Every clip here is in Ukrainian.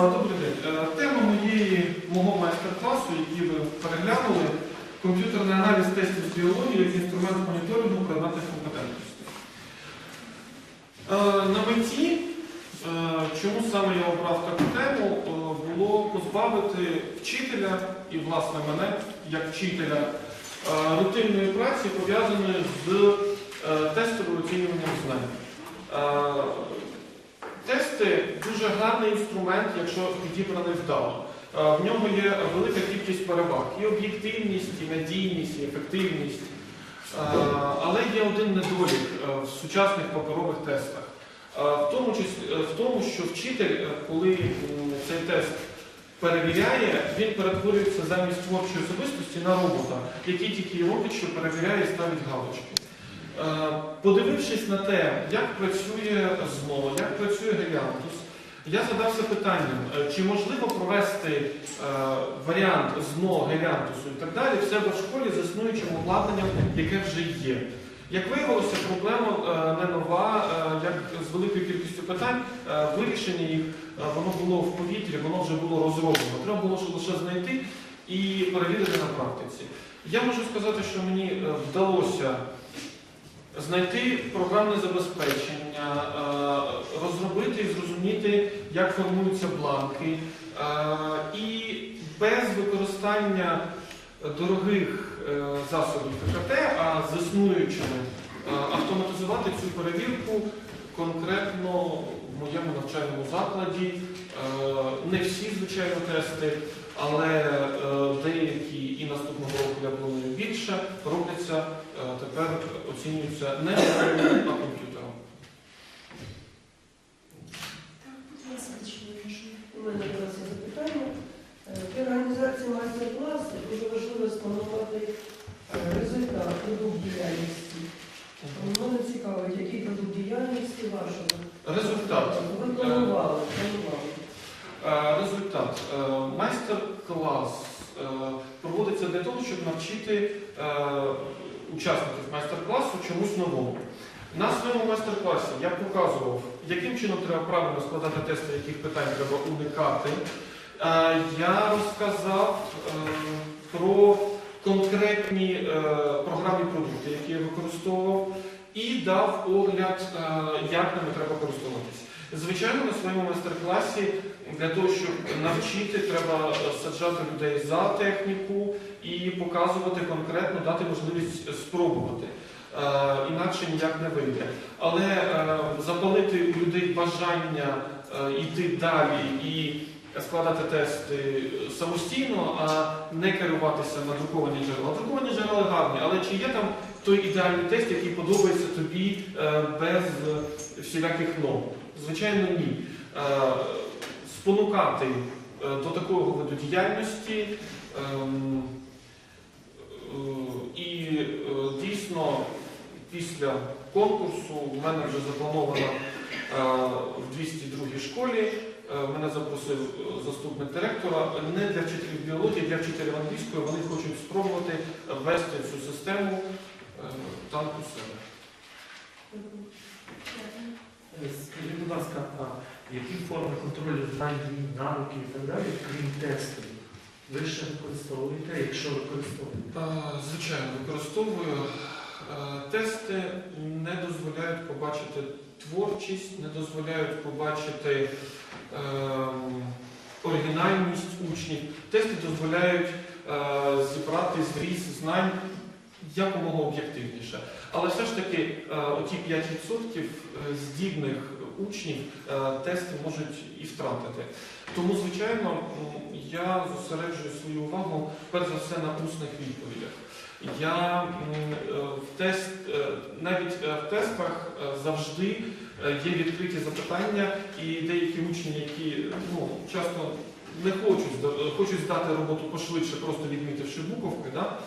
Добрий день. Е, Тема моєї, мого майстер-класу, який ви переглянули, комп'ютерний аналіз тестів з біології як інструмент моніторингу предметних компетентностей. Е, На меті, е, чому саме я обрав таку тему, е, було позбавити вчителя і, власне, мене, як вчителя, е, рутинної праці, пов'язаної з е, тестовим оцінюванням знань. Тести дуже гарний інструмент, якщо підібраний вдало. Е, В ньому є велика кількість переваг. І об'єктивність, і надійність, і ефективність. Е, Але є один недолік е, в сучасних паперових тестах. В тому, в тому, що вчитель, коли цей тест перевіряє, він перетворюється замість творчої особистості на робота, який тільки робить, що перевіряє і ставить галочки. Е, Подивившись на те, як працює ЗНО, як працює Геліантус, я задався питанням, е, чи можливо провести е, варіант ЗНО, Геліантусу і так далі в себе в школі з існуючим обладнанням, яке вже є. Як виявилося, проблема не нова, як з великою кількістю питань, вирішення їх воно було в повітрі, воно вже було розроблено. Треба було лише знайти і перевірити на практиці. Я можу сказати, що мені вдалося знайти програмне забезпечення, е, розробити і зрозуміти, як формуються бланки, е, і без використання дорогих е, засобів КТ, а з існуючими автоматизувати цю перевірку конкретно в моєму навчальному закладі. Не всі, звичайно, тести, але е, деякі і наступного року я планую більше робляться е, тепер оцінюються не а комп'ютером. У мене вас запитання. Е, При організації майстер-класу дуже важливо спланувати результат, продукт діяльності. Мене цікавить, який продукт діяльності вашого? Результат. Ви планували, планували. Результат. Е, Майстер-клас е, проводиться для того, щоб навчити е, учасників майстер-класу чомусь новому. На своєму майстер-класі я показував, яким чином треба правильно складати тести, яких питань треба уникати. Е, Я розказав про конкретні програмні продукти, які я використовував, і дав огляд, як ними треба користуватися. Звичайно, на своєму майстер-класі для того, щоб навчити, треба саджати людей за техніку і показувати конкретно, дати можливість спробувати. Е, інакше ніяк не вийде. Але е, запалити у людей бажання е, йти далі і складати тести самостійно, а не керуватися на друковані джерела. Друковані джерела гарні, але чи є там той ідеальний тест, який подобається тобі е, без всіляких норм? Звичайно, ні. Е, Спонукати е, до такого виду діяльності ем, е, і дійсно після конкурсу в мене вже заплановано в 202 школі. Мене запросив заступник директора не для вчителів біології, для вчителів англійської. Вони хочуть спробувати ввести цю систему там у себе. Скажіть, будь ласка, а які форми контролю знань, навиків і так далі, крім тестів, ви ще використовуєте, якщо використовуєте? Е, Звичайно, використовую. Е, Тести не дозволяють побачити творчість, не дозволяють побачити ем, оригінальність учнів. Тести дозволяють е, зібрати зріз знань якомога об'єктивніше. Але все ж таки, е, оті 5% здібних учнів е, тести можуть і втратити. Тому, звичайно, я зосереджую свою увагу перш за все на усних відповідях. Я е, в тест, е, навіть е, в тестах е, завжди е, є відкриті запитання, і деякі учні, які ну, часто не хочуть, хочуть здати роботу пошвидше, просто відмітивши буковки, да?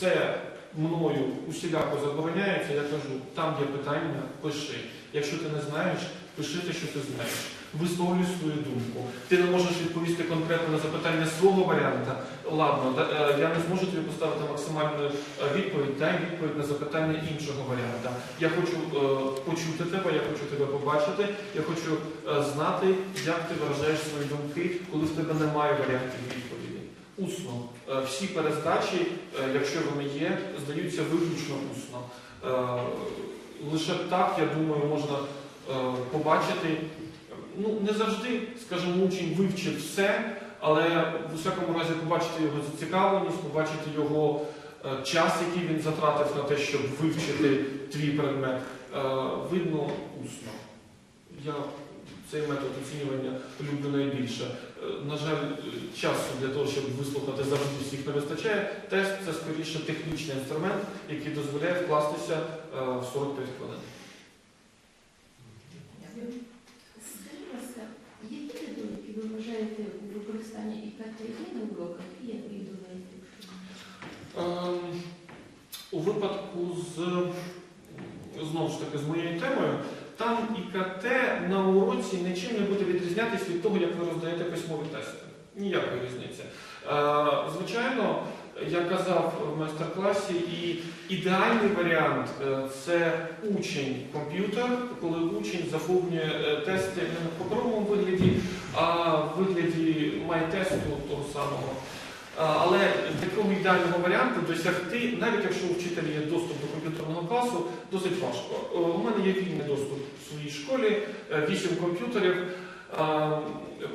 Це мною усіляко забороняється. Я кажу, там є питання, пиши. Якщо ти не знаєш, пиши те, що ти знаєш. висловлюй свою думку. Ти не можеш відповісти конкретно на запитання свого варіанта. Ладно, е, я не зможу тобі поставити максимальну е, відповідь, дай відповідь на запитання іншого варіанта. Я хочу е, почути тебе, я хочу тебе побачити, я хочу е, знати, як ти виражаєш свої думки, коли в тебе немає варіантів відповіді. Усно. Е, Всі перездачі, е, якщо вони є, здаються виключно усно. Е, Лише так, я думаю, можна побачити. Ну, не завжди, скажімо, учень вивчив все, але в усякому разі побачити його зацікавленість, побачити його час, який він затратив на те, щоб вивчити твій предмет, видно усно. Я цей метод оцінювання люблю найбільше. Е, На жаль, е, часу для того, щоб вислухати завжди всіх не вистачає. Тест це скоріше технічний інструмент, який дозволяє вкластися е, в 45 хвилин. Які недоліки ви вважаєте у використанні ІКТ і на уроках, і як ви думаєте? Ем, У випадку з знову ж таки з моєю темою, там ІКТ на уроці нічим не буде відрізнятися від того, як ви роздаєте письмові тести. Ніякої різниці. Е, Звичайно, я казав в майстер-класі, і ідеальний варіант е, це учень-комп'ютер, коли учень заповнює е, тести не в паперовому вигляді, а в вигляді майтесту того самого. Але такого ідеального варіанту досягти, навіть якщо у вчителя є доступ до комп'ютерного класу, досить важко. Е, У мене є вільний доступ в своїй школі, 8 комп'ютерів. Е,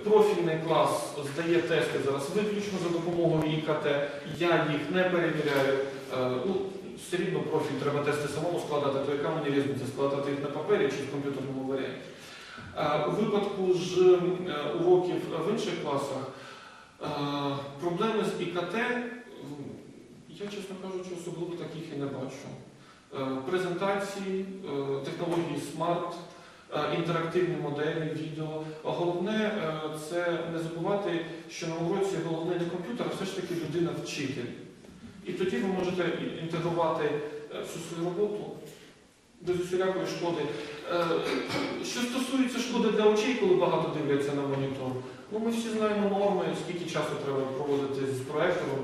Профільний клас здає тести зараз виключно за допомогою ІКТ. Я їх не перевіряю. Е, Ну, все рівно профіль треба тести самому складати, то яка мені різниця складати їх на папері чи в комп'ютерному варіанті. У випадку ж уроків в інших класах Проблеми з ІКТ, я, чесно кажучи, особливо таких і не бачу. Е, Презентації, е, технології смарт, е, інтерактивні моделі, відео. Головне це не забувати, що на уроці головне не комп'ютер, а все ж таки людина-вчитель. І тоді ви можете інтегрувати всю свою роботу без усілякої шкоди. Що стосується шкоди для очей, коли багато дивляться на монітор, Ну, ми всі знаємо норми, скільки часу треба проводити з проектором,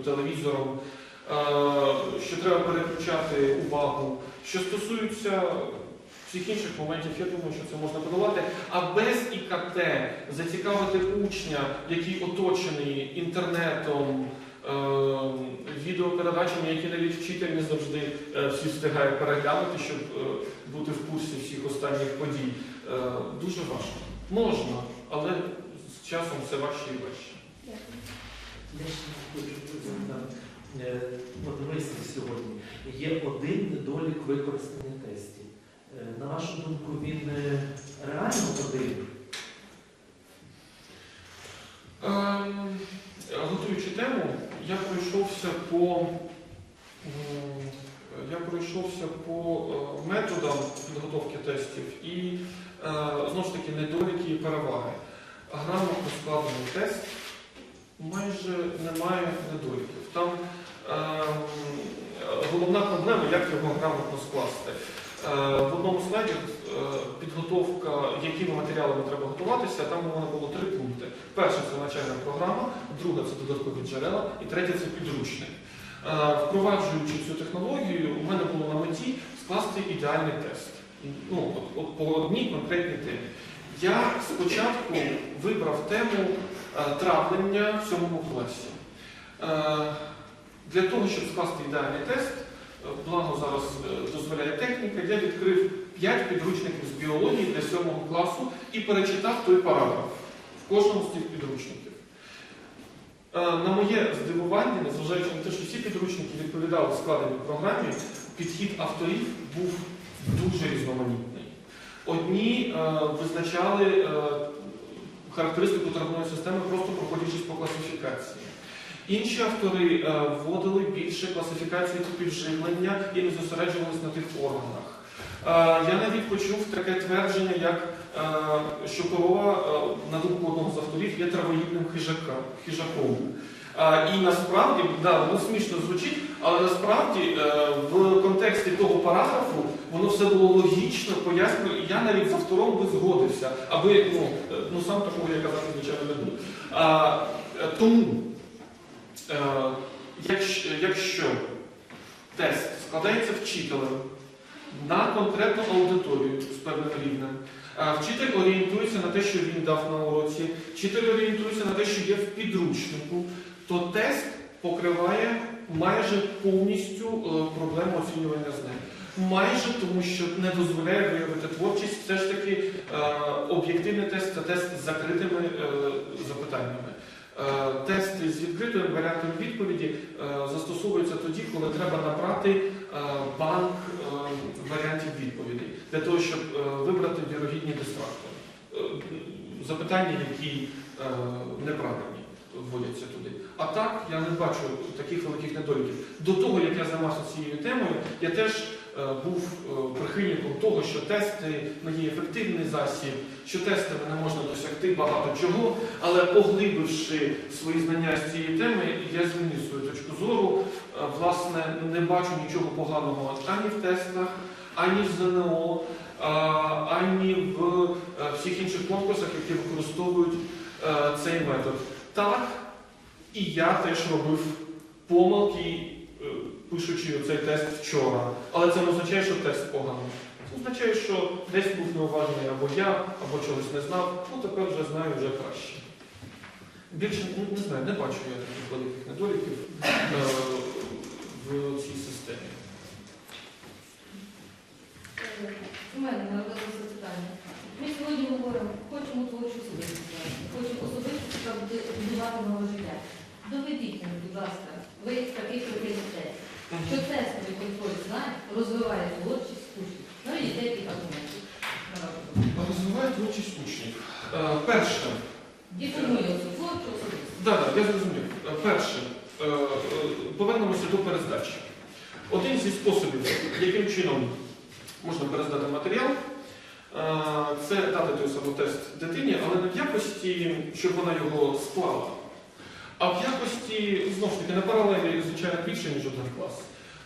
з телевізором, е, що треба переключати увагу. Що стосується всіх інших моментів, я думаю, що це можна подолати. А без ІКТ зацікавити учня, який оточений інтернетом, е, відеопередачами, які навіть вчитель не завжди е, всі встигає переглянути, щоб бути в курсі всіх останніх подій. Дуже важко. Можна, але з часом все важче і важче. Я ще хочу запитати. Е, сьогодні. Є один недолік використання тестів. Е, На вашу думку, він е, реально один? Ем, Готуючи тему, я пройшовся по, я пройшовся по методам підготовки тестів і знову ж таки недоліки і переваги. Грамотно складений тест майже немає недоліків. Там ем, головна проблема, як його грамотно скласти. Е, В одному слайді е, підготовка, якими матеріалами треба готуватися, там у мене було три пункти. Перше це навчальна програма, друге це додаткові джерела, і третє це підручник. Е, Впроваджуючи цю технологію, у мене було на меті скласти ідеальний тест. Ну, от, от по одній конкретній темі. Я спочатку вибрав тему е, травлення в сьомому класі. Е, Для того, щоб скласти ідеальний тест, е, благо зараз дозволяє техніка, я відкрив 5 підручників з біології для 7 класу і перечитав той параграф в кожному з тих підручників. На моє здивування, незважаючи на те, що всі підручники відповідали складеній програмі, підхід авторів був дуже різноманітний. Одні е, визначали е, характеристику травної системи, просто проходячись по класифікації. Інші автори е, вводили більше класифікацію типів живлення і не зосереджувалися на тих органах. Е, я навіть почув таке твердження, як е, що корова, е, на думку одного з авторів, є травоїдним хижака- хижаком. А, і насправді, да, воно смішно звучить, але насправді е, в контексті того параграфу воно все було логічно, пояснено, і я навіть з автором би згодився, аби ну, е, ну сам такого я казати, звичайно, не буду. А, е, тому, е, якщо, якщо тест складається вчителем на конкретну аудиторію з певним рівнем, Вчитель орієнтується на те, що він дав на уроці, вчитель орієнтується на те, що є в підручнику, то тест покриває майже повністю проблему оцінювання знань. Майже тому, що не дозволяє виявити творчість, все ж таки е, об'єктивний тест це тест з закритими е, запитаннями. Е, Тести з відкритим варіантом відповіді застосовуються тоді, коли треба набрати банк варіантів відповідей для того, щоб вибрати вірогідні дистрактори. Запитання, які неправильні вводяться туди. А так я не бачу таких великих недоліків. До того, як я займався цією темою, я теж був е, прихильником того, що тести не є ефективний засіб, що тестами не можна досягти багато чого, але поглибивши свої знання з цієї теми, я змінив свою точку зору. Е, Власне, не бачу нічого поганого ані в тестах, ані в ЗНО, ані в е, всіх інших конкурсах, які використовують е, цей метод. Так, і я теж робив помилки, е, пишучи цей тест вчора. Але це не означає, що тест поганий. Це означає, що десь був неуважений або я, або чогось не знав, ну тепер вже знаю вже краще. Більше не знаю, не бачу я таких великих недоліків е, в цій системі. У мене народилося запитання. Ми сьогодні говоримо, хочемо творчу особистість, хочемо особистість, яка буде будувати нове життя. Доведіть мені, будь ласка, ви такий критичний тест, що тестовий контроль знань розвиває творчість учнів. Навіть деяких аргументів. Розвиває творчість учнів. Е, Перше, І формує творчу особистість. Да, я зрозумів. Е, Перше, е, повернемося до перездачі. Один зі способів, яким чином можна перездати матеріал, це дати той самий тест дитині, але не в якості, щоб вона його склала, а в якості, знову ж таки, на паралелі, звичайно, більше, ніж один клас.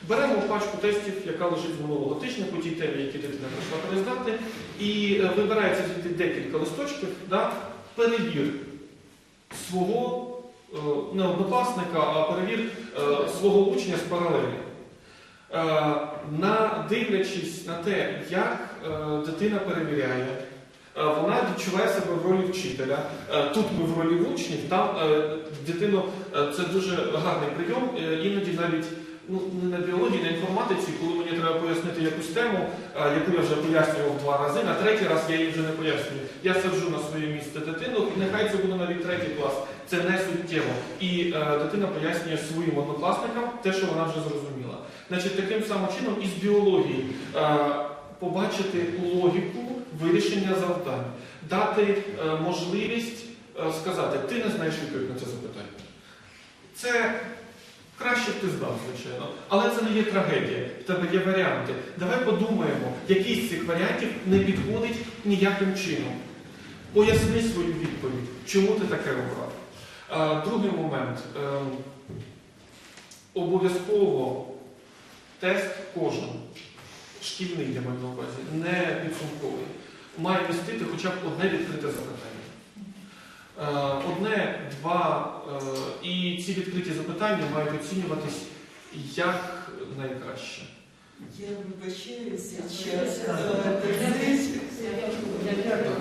Беремо пачку тестів, яка лежить з минулого тижня по тій темі, які дитина прийшла перездати, і е, вибирається декілька листочків, да, перевір свого е, не однокласника, а перевір е, свого учня з паралелі. На, дивлячись на те, як дитина перевіряє, вона відчуває себе в ролі вчителя. Е, Тут ми в ролі учнів, там е, дитину е, це дуже гарний прийом, е, іноді навіть ну, не на біології, на інформатиці, коли мені треба пояснити якусь тему, е, яку я вже пояснював два рази, на третій раз я її вже не пояснюю. Я саджу на своє місце дитину, і нехай це буде навіть третій клас. Це не суттєво. І е, дитина пояснює своїм однокласникам те, що вона вже зрозуміла. Значить, таким самим чином і з біології е, побачити логіку вирішення завдань, дати е, можливість е, сказати, ти не знаєш відповідь на це запитання. Це краще б ти знав, звичайно, але це не є трагедія. В тебе є варіанти. Давай подумаємо, який з цих варіантів не підходить ніяким чином. Поясни свою відповідь, чому ти таке обрав. Е, Другий момент. Обов'язково тест кожен, шкільний я маю на увазі, не підсумковий, має містити хоча б одне відкрите запитання. Е, Одне, два, е, і ці відкриті запитання мають оцінюватись як найкраще. Я вибачаюся, Дякую.